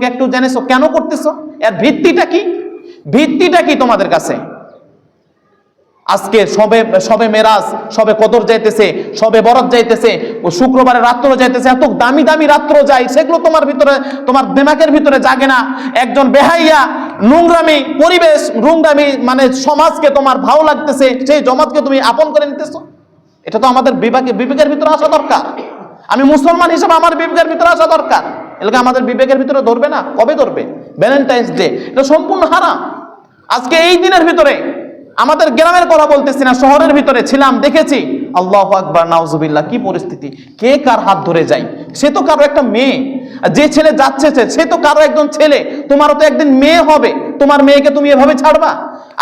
সম্পর্কে একটু জেনেছো কেন করতেছো? এর ভিত্তিটা কি? ভিত্তিটা কি তোমাদের কাছে? আজকে সবে সবে মেরাজ, সবে কদর যাইতেছে, সবে বরত যাইতেছে, ও শুক্রবারে রাত্র যাইতেছে, এত দামি দামি রাত্র যায়, সেগুলো তোমার ভিতরে, তোমার দিমাগের ভিতরে জাগে না। একজন বেহাইয়া, নোংরামি, পরিবেশ নোংরামি মানে সমাজকে তোমার ভালো লাগতেছে, সেই জমাতকে তুমি আপন করে নিতেছো। এটা তো আমাদের বিবেকে বিবেকের ভিতরে আসা দরকার। আমি মুসলমান হিসেবে আমার বিবেকের ভিতরে আসা দরকার। এলাকা আমাদের বিবেকের ভিতরে ধরবে না? কবে ধরবে? ভ্যালেন্টাইন্স ডে এটা সম্পূর্ণ হারাম। আজকে এই দিনের ভিতরে আমাদের গ্রামের কথা বলতেছি না, শহরের ভিতরে ছিলাম, দেখেছি। আল্লাহ আকবার, নাউজুবিল্লাহ, কি পরিস্থিতি? কে কার হাত ধরে যায়? সে তো কারও একটা মেয়ে। যে ছেলে যাচ্ছে সে তো কারও একজন ছেলে। তোমারও তো একদিন মেয়ে হবে। তোমার মেয়েকে তুমি এভাবে ছাড়বা?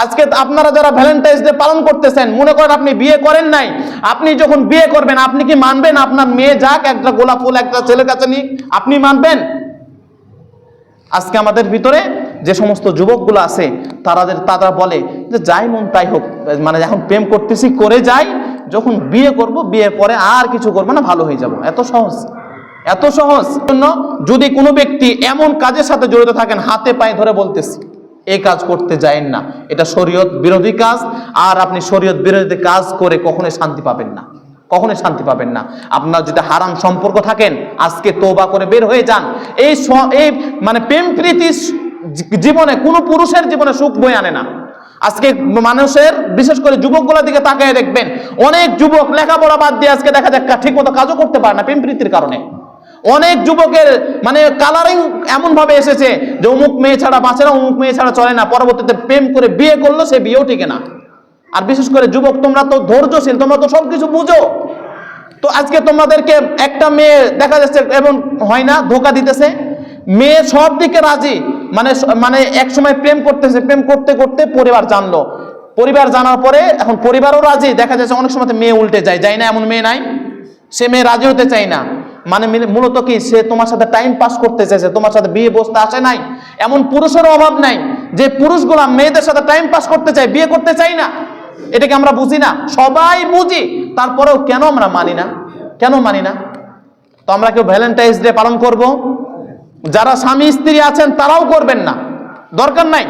আজকে আপনারা যারা ভ্যালেন্টাইন্স ডে পালন করতেছেন, মনে করেন আপনি বিয়ে করেন নাই, আপনি যখন বিয়ে করবেন, আপনি কি মানবেন আপনার মেয়ে যাক, একটা গোলাপ ফুল, একটা ছেলের কাছে নিক? আপনি মানবেন? আজকে আমাদের ভিতরে যে সমস্ত যুবকগুলো আছে তারাদের তারা বলে যে যাই মন তাই হোক মানে এখন প্রেম করতেছি, করে যাই, যখন বিয়ে করব, বিয়ের পরে আর কিছু করব না, ভালো হয়ে যাব। এত সহজ এত সহজ। জন্য যদি কোনো ব্যক্তি এমন কাজের সাথে জড়িত থাকেন, হাতে পায়ে ধরে বলতেছি এই কাজ করতে যায়েন না। এটা শরীয়ত বিরোধী কাজ, আর আপনি শরীয়ত বিরোধী কাজ করে কখনোই শান্তি পাবেন না। কখনোই শান্তি পাবেন না। আপনার যদি হারাম সম্পর্ক থাকেন, আজকে তোবা করে বের হয়ে যান। এই এই মানে প্রেম প্রীতি জীবনে কোনো পুরুষের জীবনে সুখ বই আনে না। আজকে মানুষের, বিশেষ করে যুবকগুলোর দিকে তাকিয়ে দেখবেন, অনেক যুবক লেখাপড়া বাদ দিয়ে আজকে দেখা যাক ঠিক মতো কাজও করতে পারে না প্রেম প্রীতির কারণে। অনেক যুবকের মানে কালারিং এমন ভাবে এসেছে যে অমুক মেয়ে ছাড়া বাঁচে না, অমুক মেয়ে ছাড়া চলে না। পরবর্তীতে প্রেম করে বিয়ে করল, সে বিয়েও টিকে না। আর বিশেষ করে যুবক, তোমরা তো ধৈর্যশীল, তোমরা তো সবকিছু বুঝো। তো আজকে তোমাদেরকে একটা মেয়ে দেখা যাচ্ছে এবং হয় না, ধোকা দিতেছে। মেয়ে সব দিকে রাজি মানে মানে এক সময় প্রেম করতেছে, প্রেম করতে করতে পরিবার জানলো। পরিবার জানার পরে এখন পরিবারও রাজি, দেখা যাচ্ছে অনেক সময় মেয়ে উল্টে যায় যায় না এমন মেয়ে নাই। সে মেয়ে রাজি হতে চায় না। মানে মিলে- মূলত কি? সে তোমার সাথে টাইম পাস করতে চাইছে, তোমার সাথে বিয়ে বসতে আসে নাই। এমন পুরুষের অভাব নাই যে পুরুষগুলা মেয়েদের সাথে টাইম পাস করতে চায়, বিয়ে করতে চাই না। এটাকে আমরা বুঝি না? সবাই বুঝি, তারপরেও কেন আমরা মানি না? কেন মানি না? তো আমরা কেউ ভ্যালেন্টাইন্স ডে পালন করব? যারা স্বামী স্ত্রী আছেন, তারাও করবেন না। দরকার নাই।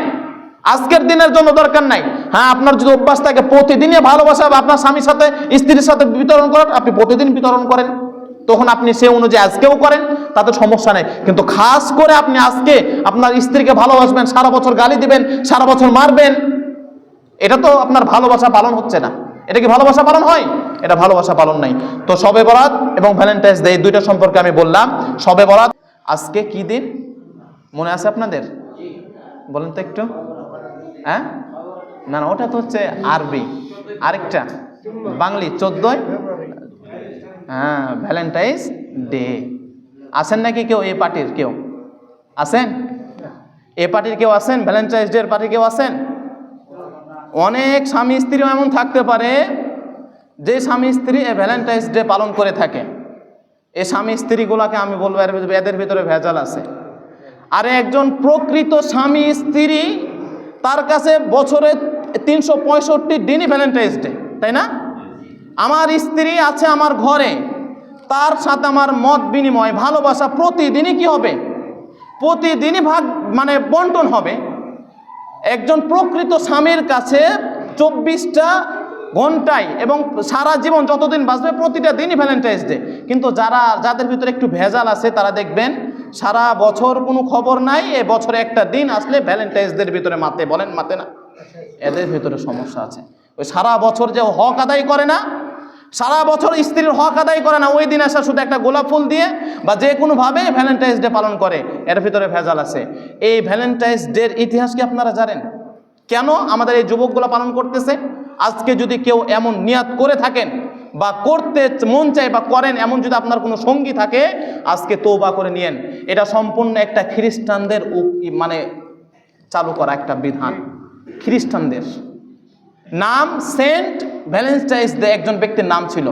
আজকের দিনের জন্য দরকার নাই। হ্যাঁ আপনার যদি অভ্যাস থাকে, প্রতিদিনই ভালোবাসা, আপনার স্বামীর সাথে, স্ত্রীর সাথে বিতরণ করেন আপনি প্রতিদিন বিতরণ করেন। তখন আপনি সে অনুযায়ী আজকেও করেন, তাতে সমস্যা নেই। কিন্তু খাস করে আপনি আজকে আপনার স্ত্রীকে ভালোবাসবেন, সারা বছর গালি দিবেন, সারা বছর মারবেন, এটা তো আপনার ভালোবাসা পালন হচ্ছে না। এটা কি ভালোবাসা পালন হয়? এটা ভালোবাসা পালন নাই। তো সবে বরাত এবং ভ্যালেন্টাইন্স ডে দুইটা সম্পর্কে আমি বললাম। সবে বরাত, আজকে কি দিন? মনে আছে আপনাদের? বলেন তো একটু। হ্যাঁ? না না, ওটা তো হচ্ছে আরবি। আরেকটা বাংলি চোদ্দই হ্যাঁ ভ্যালেন্টাইন্স ডে আছেন নাকি কেউ এ পার্টির কেউ? আছেন এ পার্টির কেউ আছেন ভ্যালেন্টাইন্স ডে পার্টির কেউ আছেন অনেক স্বামী স্ত্রীও এমন থাকতে পারে, যে স্বামী স্ত্রী এ ভ্যালেন্টাইন্স ডে পালন করে থাকে। এ স্বামী স্ত্রীগুলোকে আমি বলব এদের ভিতরে ভেজাল আছে। আর একজন প্রকৃত স্বামী স্ত্রী, তার কাছে বছরে তিনশো পঁয়ষট্টি দিনই ভ্যালেন্টাইন্স ডে তাই না? আমার স্ত্রী আছে আমার ঘরে তার সাথে আমার মত বিনিময় ভালোবাসা প্রতিদিনই কি হবে? প্রতিদিনই ভাগ মানে বন্টন হবে। একজন প্রকৃত স্বামীর কাছে চব্বিশটা ঘন্টায় এবং সারা জীবন যতদিন বাঁচবে প্রতিটা দিনই ভ্যালেন্টাইন্স ডে কিন্তু যারা যাদের ভিতরে একটু ভেজাল আছে তারা দেখবেন সারা বছর কোনো খবর নাই এ বছরে একটা দিন আসলে ভ্যালেন্টাইন্স ডের ভিতরে মাতে বলেন মাতে না? এদের ভিতরে সমস্যা আছে। ওই সারা বছর যে হক আদায় করে না সারা বছর স্ত্রীর হক আদায় করে না, ওই দিন আসা শুধু একটা গোলাপ ফুল দিয়ে বা যে কোনোভাবে ভ্যালেন্টাইন্স ডে পালন করে, এর ভিতরে ভেজাল আছে। এই ভ্যালেন্টাইন্স ডের ইতিহাস কি আপনারা জানেন? কেন আমাদের এই যুবকগুলো পালন করতেছে? আজকে যদি কেউ এমন নিয়াত করে থাকেন বা করতে মন চায় বা করেন, এমন যদি আপনার কোনো সঙ্গী থাকে, আজকে তৌবা করে নিয়েন। এটা সম্পূর্ণ একটা খ্রিস্টানদের মানে চালু করা একটা বিধান। খ্রিস্টানদের। নাম সেন্ট ভ্যালেন্টাইন্স ডে একজন ব্যক্তির নাম ছিল।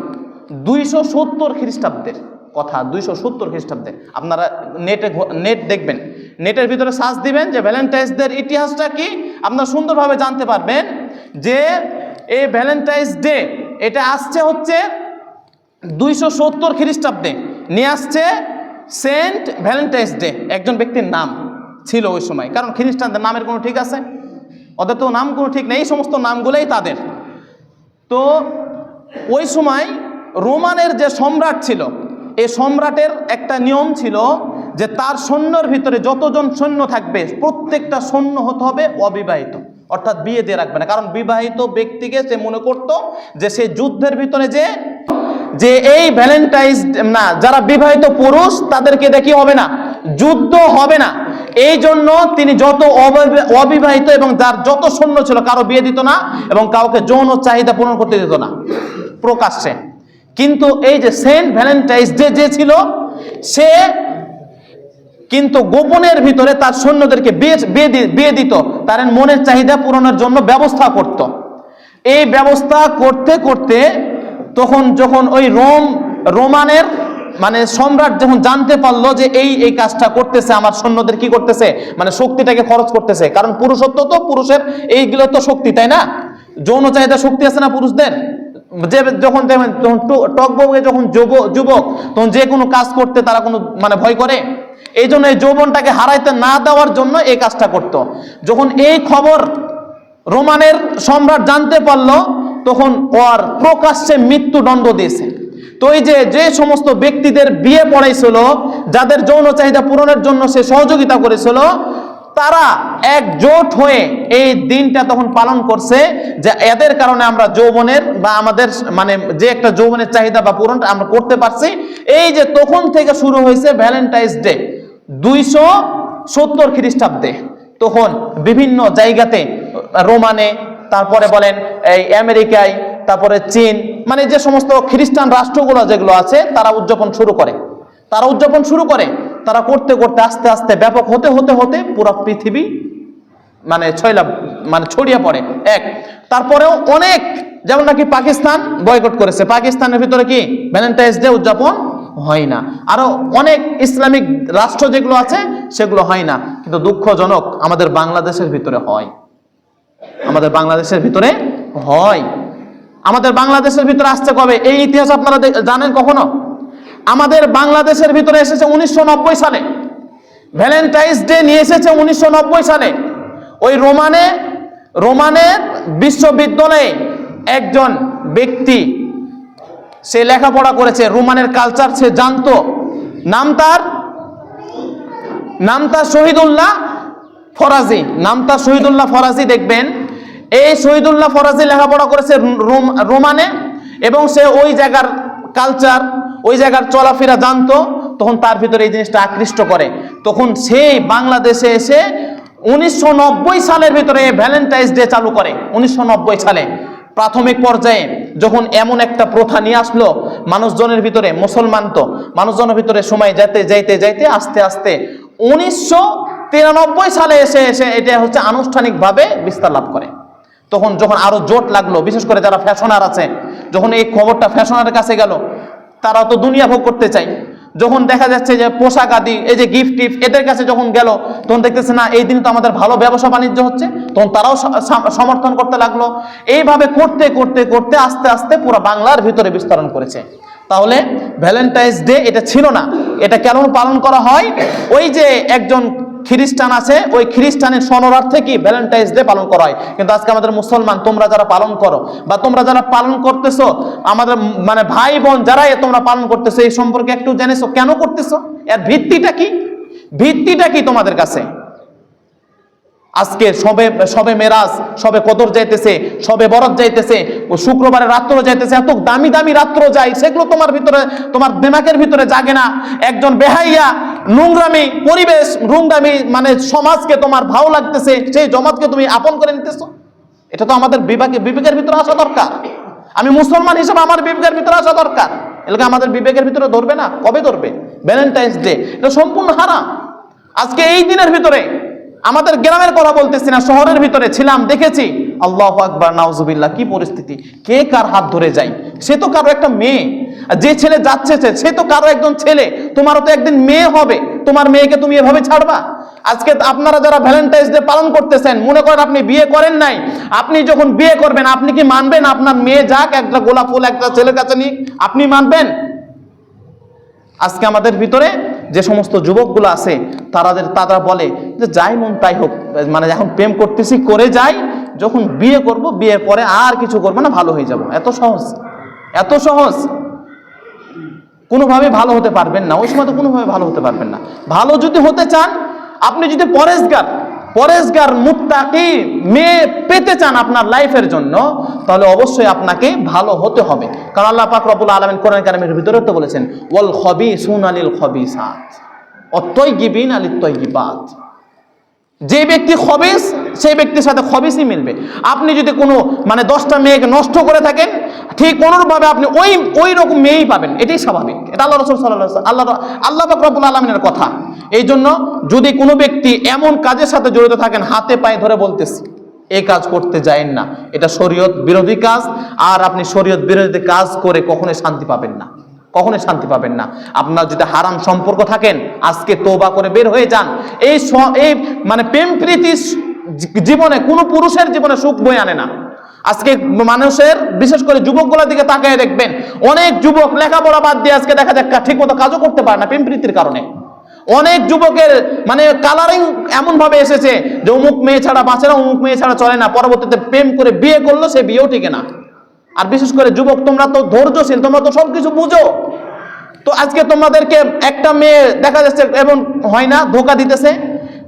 দুইশো সত্তর খ্রিস্টাব্দের কথা, দুইশো সত্তর খ্রিস্টাব্দে। আপনারা নেটে নেট দেখবেন। নেটের ভিতরে সার্চ দিবেন যে ভ্যালেন্টাইন্স ডের ইতিহাসটা কি? আপনারা সুন্দরভাবে জানতে পারবেন যে এই ভ্যালেন্টাইন্স ডে এটা আসছে হচ্ছে দুইশো সত্তর খ্রিস্টাব্দে। নিয়ে আসছে সেন্ট ভ্যালেন্টাইন্স ডে একজন ব্যক্তির নাম ছিল ওই সময়। কারণ খ্রিস্টানদের নামের কোনো ঠিক আছে? ওদের তো নাম কোনো ঠিক নেই, এই সমস্ত নামগুলোই তাদের। তো ওই সময় রোমানের যে সম্রাট ছিল এই সম্রাটের একটা নিয়ম ছিল যে তার সৈন্যর ভিতরে যতজন সৈন্য থাকবে, প্রত্যেকটা সৈন্য হতে হবে অবিবাহিত। অর্থাৎ বিয়ে দিয়ে রাখবে না। কারণ বিবাহিত ব্যক্তিকে সে মনে করত যে সে যুদ্ধের ভিতরে যে যে এই ভ্যালেন্টাইন্স, না, যারা বিবাহিত পুরুষ তাদেরকে দেখি হবে না। যুদ্ধ হবে না। এই জন্য তিনি যত অবিবা- অবিবাহিত এবং যার যত সৈন্য ছিল, কারও বিয়ে দিত না এবং কাউকে যৌন চাহিদা পূরণ করতে দিত না। প্রকাশ্যে। কিন্তু এই যে সেন্ট ভ্যালেন্টাইন্স ডে যে ছিল, সে কিন্তু গোপনের ভিতরে তার সৈন্যদেরকে বিয়ে দিত। তার মনের চাহিদা পূরণের জন্য ব্যবস্থা করত। এই ব্যবস্থা করতে করতে তখন যখন ওই রোম, রোমানের মানে সম্রাট যখন জানতে পারল যে এই এই কাজটা করতেছে, আমার সৈন্যদের কি করতেছে? মানে শক্তিটাকে খরচ করতেছে। কারণ পুরুষত্ব তো পুরুষের, এইগুলো তো শক্তি, তাই না? যৌন চাহিদা শক্তি আছে না পুরুষদের? যে যখন যখন টকবগে যখন যুব- যুবক, তখন যে কোনো কাজ করতে তারা কোনো মানে ভয় করে। এই জন্য এই যৌবনটাকে হারাইতে না দেওয়ার জন্য এই কাজটা করত। যখন এই খবর রোমানের সম্রাট জানতে পারল, তখন ওর প্রকাশ্যে মৃত্যুদণ্ড দিয়েছে। তো এই যে যে সমস্ত ব্যক্তিদের বিয়ে পড়াইছিল, যাদের যৌন চাহিদা পূরণের জন্য সে সহযোগিতা করেছিল, তারা একজোট হয়ে এই দিনটা তখন পালন করছে যে এদের কারণে আমরা যৌবনের বা আমাদের মানে যে একটা যৌবনের চাহিদা বা পূরণটা আমরা করতে পারছি। এই যে তখন থেকে শুরু হয়েছে ভ্যালেন্টাইন্স ডে, দুইশো সত্তর খ্রিস্টাব্দে। তখন বিভিন্ন জায়গাতে, রোমানে, তারপরে বলেন এই আমেরিকায়, তারপরে চীন মানে যে সমস্ত খ্রিস্টান রাষ্ট্রগুলো যেগুলো আছে, তারা উদযাপন শুরু করে। তারা উদযাপন শুরু করে, তারা করতে করতে আস্তে আস্তে ব্যাপক হতে হতে হতে পুরো পৃথিবী মানে ছয়লা মানে ছড়িয়ে পড়ে। এক, তারপরেও অনেক, যেমন নাকি পাকিস্তান বয়কট করেছে। পাকিস্তানের ভিতরে কি? ভ্যালেন্টাইন্স ডে উদযাপন হয় না। আরও অনেক ইসলামিক রাষ্ট্র যেগুলো আছে, সেগুলো হয় না। কিন্তু দুঃখজনক আমাদের বাংলাদেশের ভিতরে হয়। আমাদের বাংলাদেশের ভিতরে হয়। আমাদের বাংলাদেশের ভিতরে আসছে কবে? এই ইতিহাস আপনারা জানেন কখনো? আমাদের বাংলাদেশের ভিতরে এসেছে উনিশশো নব্বই সালে। ভ্যালেন্টাইন্স ডে নিয়ে এসেছে উনিশশো নব্বই সালে। ওই রোমানে রোমানের বিশ্ববিদ্যালয়ে একজন ব্যক্তি, সে লেখাপড়া করেছে, রোমানের কালচার সে জানতো। নাম তার? নাম তার শহীদুল্লাহ ফরাজি। নাম তার শহীদুল্লাহ ফরাজি, দেখবেন এই শহীদুল্লাহ ফরাজি লেখাপড়া করেছে রোম- রোমানে এবং সে ওই জায়গার কালচার ওই জায়গার চলাফেরা জানতো, তখন তার ভিতরে এই জিনিসটা আকৃষ্ট করে। তখন সেই বাংলাদেশে এসে উনিশশো নব্বই সালের ভিতরে ভ্যালেন্টাইন্স ডে চালু করে, উনিশশো নব্বই সালে। প্রাথমিক পর্যায়ে যখন এমন একটা প্রথা নিয়ে আসলো, মানুষজনের ভিতরে, মুসলমান তো, মানুষজনের ভিতরে সময় যেতে যাইতে যাইতে আস্তে আস্তে উনিশশো তিরানব্বই সালে এসে এসে এটা হচ্ছে আনুষ্ঠানিকভাবে বিস্তার লাভ করে। তখন যখন আরও জোট লাগল, বিশেষ করে যারা ফ্যাশনার আছে, যখন এই খবরটা ফ্যাশনারের কাছে গেল, তারা তো দুনিয়া ভোগ করতে চায়। যখন দেখা যাচ্ছে যে পোশাক আদি, এই যে গিফট টিফট এদের কাছে যখন গেল, তখন দেখতেছে, না, এই দিন তো আমাদের ভালো ব্যবসা বাণিজ্য হচ্ছে। তখন তারাও সমর্থন করতে লাগল। এইভাবে করতে করতে করতে আস্তে আস্তে পুরো বাংলার ভিতরে বিস্তরণ করেছে। তাহলে ভ্যালেন্টাইন্স ডে এটা ছিল না। এটা কেন পালন করা হয়? ওই যে একজন খ্রিস্টান আছে, ওই খ্রিস্টানের সনরার্থে কি ভ্যালেন্টাইন্স ডে পালন করা হয়? কিন্তু আজকে আমাদের মুসলমান, তোমরা যারা পালন করো বা তোমরা যারা পালন করতেছো, আমাদের মানে ভাই বোন যারাই তোমরা পালন করতেছো, এই সম্পর্কে একটু জেনেছো? কেন করতেছো? এর ভিত্তিটা কি? ভিত্তিটা কি তোমাদের কাছে? আজকে সবে সবে মেরাজ, সবে কদর যাইতেছে, সবে বরত যাইতেছে শুক্রবারে রাত্র যাইতেছে, এত দামি দামি রাত্র যায়, সেগুলো তোমার ভিতরে, তোমার দিমাগের ভিতরে জাগে না। একজন বেহাইয়া, নোংরামি পরিবেশ, নোংরামি মানে সমাজকে তোমার ভালো লাগতেছে, সেই জমাতকে তুমি আপন করে নিতেছো। এটা তো আমাদের বিবেকে, বিবেকের ভিতরে আসা দরকার। আমি মুসলমান হিসেবে আমার বিবেকের ভিতরে আসা দরকার। এলাকা আমাদের বিবেকের ভিতরে ধরবে না? কবে ধরবে? ভ্যালেন্টাইন্স ডে এটা সম্পূর্ণ হারাম। আজকে এই দিনের ভিতরে আমাদের গ্রামের কথা বলতেছি না, শহরের ভিতরে ছিলাম, দেখেছি। আল্লাহ আকবার, নাউজুবিল্লাহ, কি পরিস্থিতি? কে কার হাত ধরে যায়? সে তো কারও একটা মেয়ে। যে ছেলে যাচ্ছে, সে- তো কারও একজন ছেলে। তোমারও তো একদিন মেয়ে হবে। তোমার মেয়েকে তুমি এভাবে ছাড়বা? আজকে আপনারা যারা ভ্যালেন্টাইন্স ডে পালন করতেছেন, মনে করেন আপনি বিয়ে করেন নাই। আপনি যখন বিয়ে করবেন, আপনি কি মানবেন আপনার মেয়ে যাক, একটা গোলাপ ফুল, একটা ছেলের কাছে নিক? আপনি মানবেন? আজকে আমাদের ভিতরে যে সমস্ত যুবকগুলো আছে, তারাদের তারা বলে যাই মন তাই হোক মানে এখন প্রেম করতেছি, করে যাই, যখন বিয়ে করব, বিয়ের পরে আর কিছু করব না, ভালো হয়ে যাব। এত সহজ এত সহজ। কোনোভাবে ভালো হতে পারবেন না। ওই সময় তো কোনোভাবে ভালো হতে পারবেন না। ভালো যদি হতে চান, আপনি যদি পরেশগার পরেশগার মুত্তাকি মেয়ে পেতে চান আপনার লাইফের জন্য, তাহলে অবশ্যই আপনাকে ভালো হতে হবে। কারণ আল্লাহ পাক রব্বুল আলামিন কোরআন কারিমের ভিতরে তো বলেছেন, ওয়াল খবিসুন আলিল খবিসাত। অত্যৈগিবিন আলিত তৈগিবাত যে ব্যক্তি খবিস, সেই ব্যক্তির সাথে খবিসই মিলবে। আপনি যদি কোনো মানে দশটা মেয়েকে নষ্ট করে থাকেন, ঠিক অনুরূপভাবে আপনি ওই ওই রকম মেয়েই পাবেন। এটাই স্বাভাবিক। এটা আল্লাহ রসুল সাল্লাহ আল্লাহ আল্লাহ বাকরবুল আলমিনের কথা। এই জন্য যদি কোনো ব্যক্তি এমন কাজের সাথে জড়িত থাকেন, হাতে পায়ে ধরে বলতেছি এই কাজ করতে যায়েন না। এটা শরীয়ত বিরোধী কাজ, আর আপনি শরীয়ত বিরোধী কাজ করে কখনোই শান্তি পাবেন না। কখনোই শান্তি পাবেন না। আপনার যদি হারাম সম্পর্ক থাকেন, আজকে তোবা করে বের হয়ে যান। এই এই মানে প্রেম প্রীতি জীবনে কোনো পুরুষের জীবনে সুখ বয়ে আনে না। আজকে মানুষের, বিশেষ করে যুবকগুলোর দিকে তাকিয়ে দেখবেন, অনেক যুবক লেখাপড়া বাদ দিয়ে আজকে দেখা যাক ঠিক মতো কাজও করতে পারে না প্রেম প্রীতির কারণে। অনেক যুবকের মানে কালারিং এমন ভাবে এসেছে যে অমুক মেয়ে ছাড়া বাঁচে না, অমুক মেয়ে ছাড়া চলে না। পরবর্তীতে প্রেম করে বিয়ে করল সে বিয়েও টিকে না। আর বিশেষ করে যুবক, তোমরা তো ধৈর্যশীল, তোমরা তো সবকিছু বুঝো। তো আজকে তোমাদেরকে একটা মেয়ে দেখা যাচ্ছে এবং হয় না, ধোকা দিতেছে।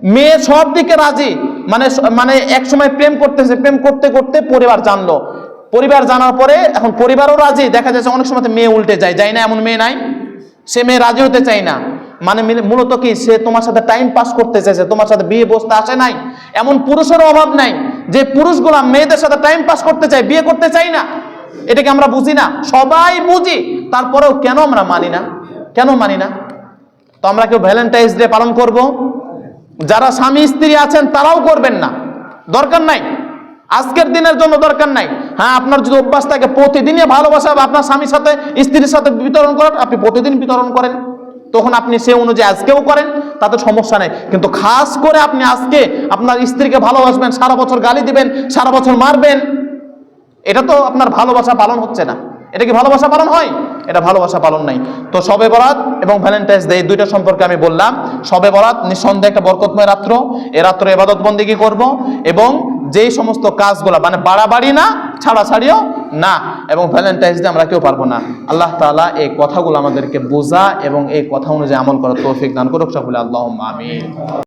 মেয়ে সব দিকে রাজি মানে মানে এক সময় প্রেম করতেছে, প্রেম করতে করতে পরিবার জানলো। পরিবার জানার পরে এখন পরিবারও রাজি, দেখা যাচ্ছে অনেক সময় মেয়ে উল্টে যায় যায় না এমন মেয়ে নাই। সে মেয়ে রাজি হতে চায় না। মানে মিলে- মূলত কি, সে তোমার সাথে টাইম পাস করতে চাইছে, তোমার সাথে বিয়ে বসতে আসে নাই। এমন পুরুষেরও অভাব নাই, যে পুরুষগুলা মেয়েদের সাথে টাইম পাস করতে চায়, বিয়ে করতে চাই না। এটাকে আমরা বুঝি না। সবাই বুঝি, তারপরেও কেন আমরা মানি না? কেন মানি না? তো আমরা কেউ ভ্যালেন্টাইন্স ডে পালন করব। যারা স্বামী, স্ত্রী আছেন, তারাও করবেন না। দরকার নাই। আজকের দিনের জন্য দরকার নাই। হ্যাঁ আপনার যদি অভ্যাস থাকে প্রতিদিনই ভালোবাসা আপনার স্বামীর সাথে, স্ত্রীর সাথে বিতরণ করেন আপনি প্রতিদিন বিতরণ করেন। তখন আপনি সে অনুযায়ী আজকেও করেন, তাতে সমস্যা নেই। কিন্তু খাস করে আপনি আজকে আপনার স্ত্রীকে ভালোবাসবেন, সারা বছর গালি দিবেন, সারা বছর মারবেন এটা তো আপনার ভালোবাসা পালন হচ্ছে না। এটা কি ভালোবাসা পালন হয়? এটা ভালোবাসা পালন নাই। তো সবে বরাত এবং ভ্যালেন্টাইন্স ডে দুইটা সম্পর্কে আমি বললাম। সবে বরাত, নিঃসন্দেহে একটা বরকতময় রাত্র। এ রাত্র এবাদত বন্দিগি করব? এবং যেই সমস্ত কাজগুলো মানে বাড়াবাড়ি না, ছাড়াছাড়িও না, এবং ভ্যালেন্টাইন্স ডে আমরা কেউ পারব না। আল্লাহ তাআলা এই কথাগুলো আমাদেরকে বোঝা এবং এই কথা অনুযায়ী আমল করার তৌফিক দান করুক সকলে। আল্লাহ আমিন।